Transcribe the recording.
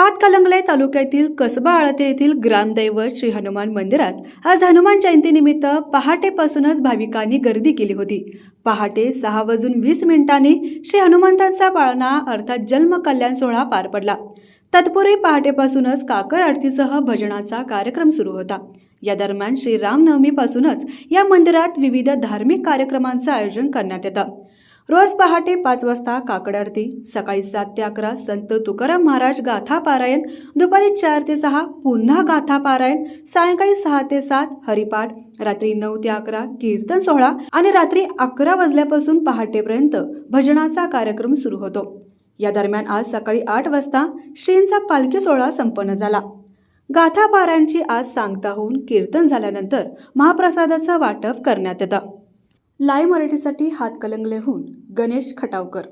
हातकलंगले तालुक्यातील कसबा आळते येथील ग्रामदैवत श्री हनुमान मंदिरात आज हनुमान जयंतीनिमित्त पहाटेपासूनच भाविकांनी गर्दी केली होती. पहाटे सहा वाजून वीस मिनिटांनी श्री हनुमंतांचा पाळणा अर्थात जन्म कल्याण सोहळा पार पडला. तत्पूर्वी पहाटेपासूनच काकर आरतीसह भजनाचा कार्यक्रम सुरू होता. या दरम्यान श्री रामनवमीपासूनच या मंदिरात विविध धार्मिक कार्यक्रमांचं आयोजन करण्यात येतं. रोज पहाटे पाच वाजता काकड आरती सकाळी सात ते अकरा संत तुकाराम महाराज गाथा पारायण दुपारी चार ते सहा पुन्हा गाथा पारायण सायंकाळी सहा ते सात हरिपाठ रात्री नऊ ते अकरा कीर्तन सोहळा आणि रात्री अकरा वाजल्यापासून पहाटेपर्यंत भजनाचा कार्यक्रम सुरू होतो. या दरम्यान आज सकाळी आठ वाजता श्रींचा पालखी सोहळा संपन्न झाला. गाथा पारायणची आज सांगता होऊन कीर्तन झाल्यानंतर महाप्रसादाचं वाटप करण्यात येतं. लाईव्ह मराठीसाठी हातकलंगलेहून गणेश खटावकर.